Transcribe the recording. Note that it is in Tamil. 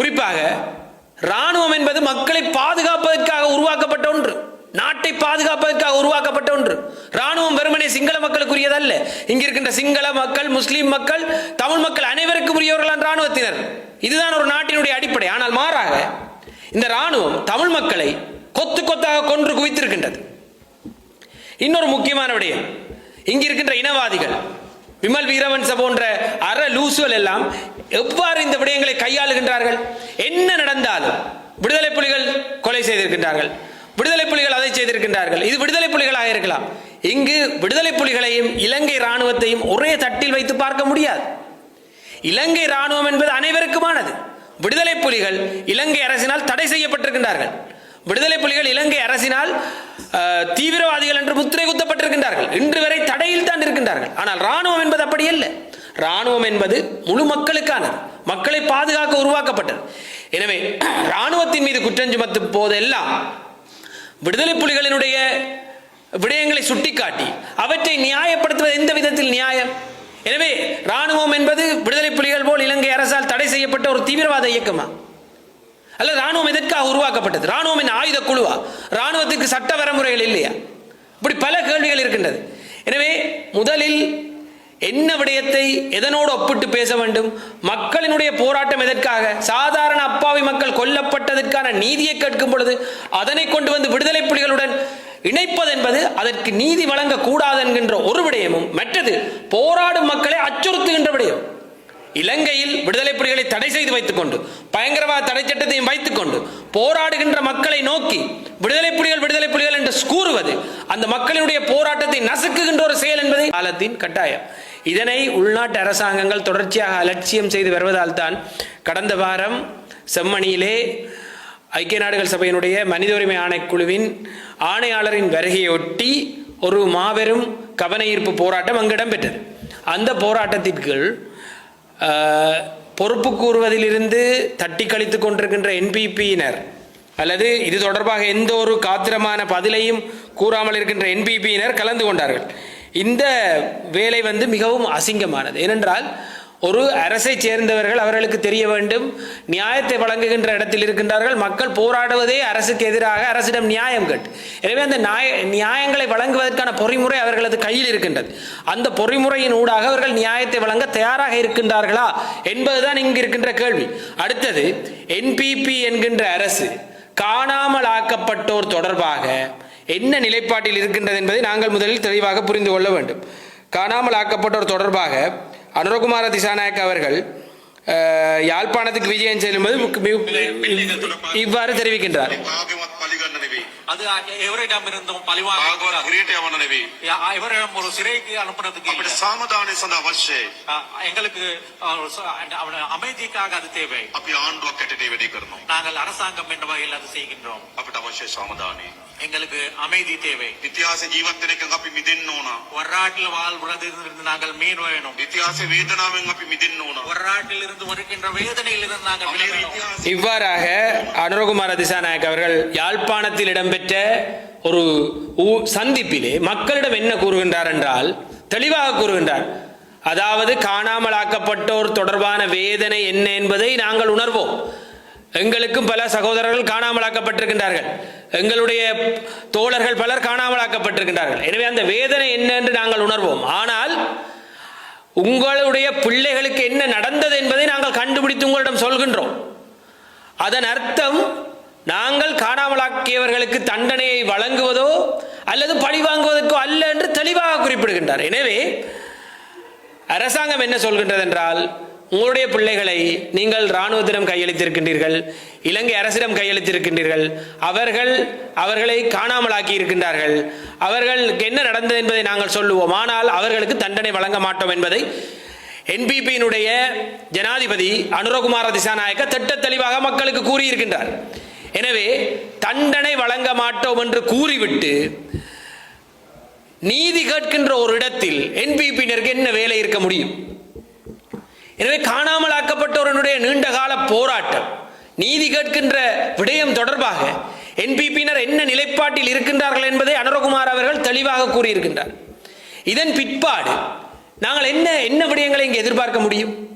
குறிப்பாக ராணுவம் என்பது மக்களை பாதுகாப்பதற்காக உருவாக்கப்பட்ட ஒன்று. நாட்டை பாதுகாப்பதற்காக உருவாக்கப்பட்ட ஒன்று. ராணுவம் வெறுமனே சிங்கள மக்களுக்குரியதல்ல. இங்க இருக்கின்ற சிங்கள மக்கள் முஸ்லீம் மக்கள் தமிழ் மக்கள் அனைவருக்கும் உரியவர்கள் ராணுவத்தினர் இதுதான் ஒரு நாட்டினுடைய அடிப்படை. ஆனால் மாறாக இந்த ராணுவம் தமிழ் மக்களை கொத்து கொத்தாக கொன்று குவித்திருக்கின்றது. இன்னொரு முக்கியமான விடயம். இங்கிருக்கின்ற இனவாதிகள் விமல் வீரவன்ச போன்ற அற லூசுகள் எல்லாம் எவ்வாறு இந்த விடயங்களை கையாளுகின்றார்கள்? என்ன நடந்தாலும் விடுதலை புலிகள் கொலை செய்திருக்கின்றார்கள். விடுதலை புலிகள் அதை செய்திருக்கின்றார்கள். இது விடுதலை புலிகளாக இருக்கலாம். இங்கு விடுதலை புலிகளையும் இலங்கை ராணுவத்தையும் ஒரே தட்டில் வைத்து பார்க்க முடியாது. இலங்கை ராணுவம் என்பது அனைவருக்குமானது. விடுதலை புலிகள் இலங்கை அரசினால் தடை செய்யப்பட்டிருக்கின்றார்கள். விடுதலை புலிகள் இலங்கை அரசினால் தீவிரவாதிகள் என்று முத்திரை குத்தப்பட்டிருக்கின்றார்கள். இன்று வரை தடையில் தான் இருக்கின்றார்கள். ஆனால் ராணுவம் என்பது அப்படி அல்ல. ராணுவம் என்பது முழு மக்களுக்கானது. மக்களை பாதுகாக்க உருவாக்கப்பட்டது. எனவே ராணுவத்தின் மீது குற்றம் சுமத்தும் போதெல்லாம் விடுதலை புலிகளினுடைய விடயங்களை சுட்டிக்காட்டி அவற்றை நியாயப்படுத்துவது எந்த விதத்தில் நியாயம்? எனவே ராணுவம் என்பது விடுதலை புலிகள் போல் இலங்கை அரசால் தடை செய்யப்பட்ட ஒரு தீவிரவாத இயக்கமா? அல்ல ராணுவம் எதற்காக உருவாக்கப்பட்டது? ராணுவம் என்ன ஆயுத குழுவா? ராணுவத்துக்கு சட்ட வரமுறைகள் இல்லையா? இப்படி பல கேள்விகள் இருக்கின்றது. எனவே முதலில் என்ன விடயத்தை எதனோடு ஒப்பிட்டு பேச வேண்டும்? மக்களினுடைய போராட்டம் எதற்காக? சாதாரண அப்பாவி மக்கள் கொல்லப்பட்டதற்கான நீதியை கேட்கும் பொழுது அதனை கொண்டு வந்து விடுதலை புலிகளுடன் இணைப்பது என்பது அதற்கு நீதி வழங்கக்கூடாது என்கின்ற ஒரு விடயமும் மற்றது போராடும் மக்களை அச்சுறுத்துகின்ற விடயம். இலங்கையில் விடுதலை புலிகளை தடை செய்து வைத்துக் கொண்டு பயங்கரவாத தடை சட்டத்தையும் வைத்துக் கொண்டு போராடுகின்ற மக்களை நோக்கி விடுதலை புலிகள் விடுதலை புலிகள் என்று கூறுவது அந்த மக்களினுடைய போராட்டத்தை நசுக்குகின்ற ஒரு செயல் என்பதை காலத்தின் கட்டாயம். இதனை உள்நாட்டு அரசாங்கங்கள் தொடர்ச்சியாக அலட்சியம் செய்து வருவதால் தான் கடந்த வாரம் செம்மணியிலே ஐக்கிய நாடுகள் சபையினுடைய மனித உரிமை ஆணைக்குழுவின் ஆணையாளரின் வருகையொட்டி ஒரு மாபெரும் கவன ஈர்ப்பு போராட்டம் அங்கு இடம்பெற்றது. அந்த போராட்டத்திற்குள் பொறுப்பு கூறுவதிலிருந்து தட்டி கழித்துக் கொண்டிருக்கின்ற என்பிபியினர் அல்லது இது தொடர்பாக எந்த ஒரு காத்திரமான பதிலையும் கூறாமல் இருக்கின்ற என்பிபியினர் கலந்து கொண்டார்கள். இந்த வேலை வந்து மிகவும் அசிங்கமானது. ஏனென்றால் ஒரு அரசை சேர்ந்தவர்கள் அவர்களுக்கு தெரிய வேண்டும். நியாயத்தை வழங்குகின்ற இடத்தில் இருக்கின்றார்கள். மக்கள் போராடுவதே அரசுக்கு எதிராக அரசிடம் நியாயம் கேட்டு. எனவே அந்த நியாய நியாயங்களை வழங்குவதற்கான பொறிமுறை அவர்களது கையில் இருக்கின்றது. அந்த பொறிமுறையின் ஊடாக அவர்கள் நியாயத்தை வழங்க தயாராக இருக்கின்றார்களா என்பதுதான் இங்கு இருக்கின்ற கேள்வி. அடுத்தது என்பிபி என்கின்ற அரசு காணாமல் ஆக்கப்பட்டோர் தொடர்பாக என்ன நிலைப்பாட்டில் இருக்கின்றது என்பதை நாங்கள் முதலில் தெளிவாக புரிந்து கொள்ள வேண்டும். காணாமல் ஆக்கப்பட்டோர் தொடர்பாக அனுரகுமார திசாநாயக் அவர்கள் யாழ்ப்பாணத்துக்கு விஜயம் செல்லும்போது இவ்வாறு தெரிவிக்கின்றார். அது எவரிடம் இருந்தும் பழிவாங்க எவரிடம் ஒரு சிறைக்கு அனுப்புறதுக்கு அப்படி சாமதானே சந்த அவசியம் எங்களுக்கு அமைதிக்காக அது தேவை. அப்படி ஆண்டு கட்டிட வேண்டிய நாங்கள் அரசாங்கம் என்ற வகையில் அது செய்கின்றோம். அப்படி அவசியம் எங்களுக்கு அமைதி தேவை. ඉතිහාස ජීවිතයක අපි මිදෙන්න ඕන. ஒரு நாட்டில் வாழ்வதிலிருந்து நாங்கள் மீன் வேணும். ඉතිහාස වේදනාවෙන් අපි මිදෙන්න ඕන. ஒரு இருந்து வருகின்ற வேதனையில் இருந்து நாங்கள் இவ்வாறாக அனுரகுமார் திசாநாயக் அவர்கள் யாழ்ப்பாணத்தில் இடம்பெற்ற ஒரு ஊ- சந்திப்பிலே மக்களிடம் என்ன கூறுகின்றார் என்றால் தெளிவாக கூறுகின்றார். அதாவது காணாமலாக்கப்பட்டோர் தொடர்பான வேதனை என்ன என்பதை நாங்கள் உணர்வோம். எங்களுக்கும் பல சகோதரர்கள் காணாமலாக்கப்பட்டிருக்கின்றார்கள். எங்களுடைய தோழர்கள் பலர் காணாமலாக்கப்பட்டிருக்கின்றார்கள். எனவே அந்த வேதனை என்ன என்று நாங்கள் உணர்வோம். ஆனால் உங்களுடைய பிள்ளைகளுக்கு என்ன நடந்தது என்பதை நாங்கள் கண்டுபிடித்து உங்களிடம் சொல்கின்றோம். அதன் அர்த்தம் நாங்கள் காணாமலாக்கியவர்களுக்கு தண்டனையை வழங்குவதோ அல்லது பழி வாங்குவதற்கோ அல்ல என்று தெளிவாக குறிப்பிடுகின்றார். எனவே அரசாங்கம் என்ன சொல்கின்றது என்றால் உங்களுடைய பிள்ளைகளை நீங்கள் இராணுவத்திடம் கையளித்திருக்கின்றீர்கள் இலங்கை அரசிடம் கையளித்திருக்கின்றீர்கள் அவர்கள் அவர்களை காணாமலாக்கி இருக்கின்றார்கள். அவர்களுக்கு என்ன நடந்தது என்பதை நாங்கள் சொல்லுவோம். ஆனால் அவர்களுக்கு தண்டனை வழங்க மாட்டோம் என்பதை என்பிபியினுடைய ஜனாதிபதி அனுரகுமார திசாநாயக்க திட்ட தெளிவாக மக்களுக்கு கூறியிருக்கின்றார். எனவே தண்டனை வழங்க மாட்டோம் என்று கூறிவிட்டு நீதி கேட்கின்ற ஒரு இடத்தில் என்பிபியினருக்கு என்ன வேலை இருக்க முடியும்? எனவே காணாமல் ஆக்கப்பட்டவர்களுடைய நீண்டகால போராட்டம் நீதி கேட்கின்ற விடயம் தொடர்பாக என்பிபியினர் என்ன நிலைப்பாட்டில் இருக்கின்றார்கள் என்பதை அனுரகுமார் அவர்கள் தெளிவாக கூறியிருக்கின்றார். இதன் பிற்பாடு நாங்கள் என்ன என்ன விடயங்களை இங்கே எதிர்பார்க்க முடியும்?